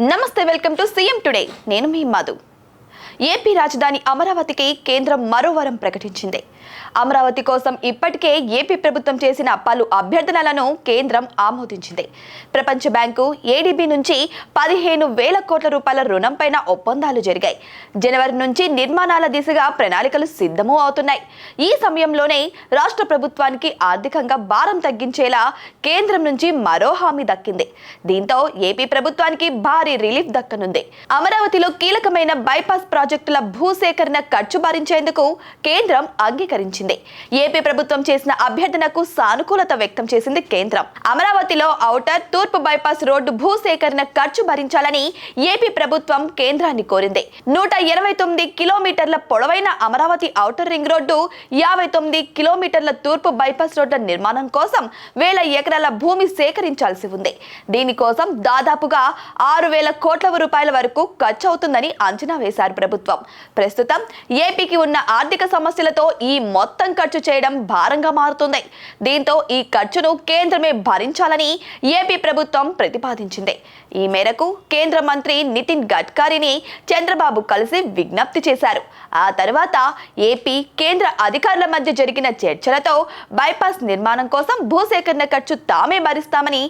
నమస్తే welcome to CM today. నేను మీ Madhu. AP రాజధాని అమరావతికి కేంద్రం మరో వరం ప్రకటించింది. అమరావతి కోసం ఇప్పటికే ఏపీ ప్రభుత్వం చేసిన పలు అభ్యర్థనలను కేంద్రం ఆమోదించింది. ప్రపంచ బ్యాంకు ఏడీబీ నుంచి పదిహేను వేల కోట్ల రూపాయల రుణంపైన ఒప్పందాలు జరిగాయి. జనవరి నుంచి నిర్మాణాల దిశగా ప్రణాళికలు సిద్ధము అవుతున్నాయి. ఈ సమయంలోనే రాష్ట్ర ప్రభుత్వానికి ఆర్థికంగా భారం తగ్గించేలా కేంద్రం నుంచి మరో హామీ దక్కింది. దీంతో ఏపీ ప్రభుత్వానికి భారీ రిలీఫ్ దక్కనుంది. అమరావతిలో కీలకమైన బైపాస్ ప్రాజెక్టుల భూసేకరణ ఖర్చు భరించేందుకు కేంద్రం అంగీకరించింది. ఏపీ ప్రభుత్వం చేసిన అభ్యర్థనకు సానుకూలత వ్యక్తం చేసింది కేంద్రం. అమరావతిలో ఔటర్ తూర్పు బైపాస్ రోడ్డు భూసేకరణ ఖర్చు భరించాలని ఏపీ ప్రభుత్వం కేంద్రాన్ని కోరింది. నూట ఇరవై తొమ్మిది కిలోమీటర్ల పొడవైన అమరావతి ఔటర్ రింగ్ రోడ్డు యాభై తొమ్మిది కిలోమీటర్ల తూర్పు బైపాస్ రోడ్ల నిర్మాణం కోసం వేల ఎకరాల భూమి సేకరించాల్సి ఉంది. దీనికోసం దాదాపుగా ఆరు వేల కోట్ల రూపాయల వరకు ఖర్చు అవుతుందని అంచనా వేశారు ప్రభుత్వం. ప్రభుత్వం. ప్రస్తుతం ఏపీకి ఉన్న ఆర్థిక సమస్యలతో ఈ మొత్తం ఖర్చు చేయడం భారంగా మారుతుంది. దీంతో ఈ ఖర్చును కేంద్రమే భరించాలని ఏపీ ప్రభుత్వం ప్రతిపాదించింది. ఈ మేరకు కేంద్ర మంత్రి నితిన్ గడ్కరీని చంద్రబాబు కలిసి విజ్ఞప్తి చేశారు. ఆ తర్వాత ఏపీ కేంద్ర అధికారుల మధ్య జరిగిన చర్చలతో బైపాస్ నిర్మాణం కోసం భూసేకరణ ఖర్చు తామే భరిస్తామని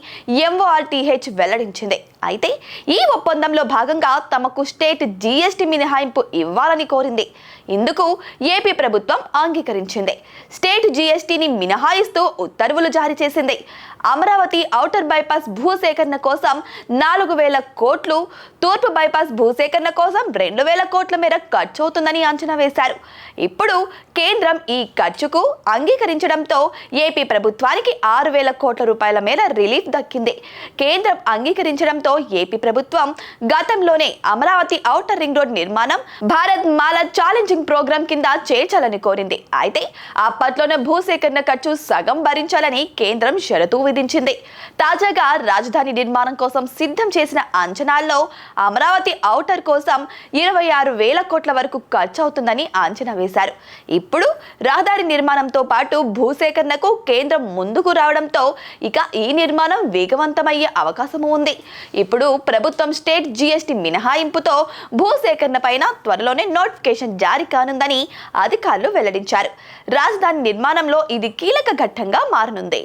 ఎంఓఆర్టీహెచ్ వెల్లడించింది. అయితే ఈ ఒప్పందంలో భాగంగా తమకు స్టేట్ జీఎస్టీ మినహాయింపు ఇవ్వాలని కోరింది. ఇందుకు ఏపీ ప్రభుత్వం అంగీకరించింది. స్టేట్ జీఎస్టీని మినహాయిస్తూ ఉత్తర్వులు జారీ చేసింది. అమరావతి ఔటర్ బైపాస్ భూసేకరణ కోసం నాలుగు వేల కోట్లు తూర్పు బైపాస్ భూసేకరణ కోసం రెండు వేల కోట్ల మేర ఖర్చు అవుతుందని అంచనా వేశారు. ఇప్పుడు కేంద్రం ఈ ఖర్చుకు అంగీకరించడంతో ఏపీ ప్రభుత్వానికి ఆరు వేల కోట్ల రూపాయల మేర రిలీఫ్ దక్కింది. కేంద్రం అంగీకరించడంతో ఏపీ ప్రభుత్వం గతంలోనే అమరావతి ఔటర్ రింగ్ రోడ్ నిర్మాణం భారత్ మాల ఛాలెంజింగ్ ప్రోగ్రాం కింద చేర్చాలని కోరింది. అయితే అప్పట్లోనే భూసేకరణ ఖర్చు సగం భరించాలని కేంద్రం షరతు విధించింది. తాజాగా రాజధాని నిర్మాణం కోసం సిద్ధం చేసిన అంచనాల్లో అమరావతి ఔటర్ కోసం ఇరవై ఆరు వేల కోట్ల వరకు ఖర్చు అవుతుందని అంచనా వేశారు. ఇప్పుడు రహదారి నిర్మాణంతో పాటు భూసేకరణకు కేంద్రం ముందుకు రావడంతో ఇక ఈ నిర్మాణం వేగవంతమయ్యే అవకాశం ఉంది. ఇప్పుడు ప్రభుత్వం స్టేట్ జీఎస్టీ మినహాయింపుతో భూసేకరణ పైన త్వరలోనే నోటిఫికేషన్ జారీ కానుందని అధికారులు వెల్లడించారు. రాజధాని నిర్మాణంలో ఇది కీలక ఘట్టంగా మారనుంది.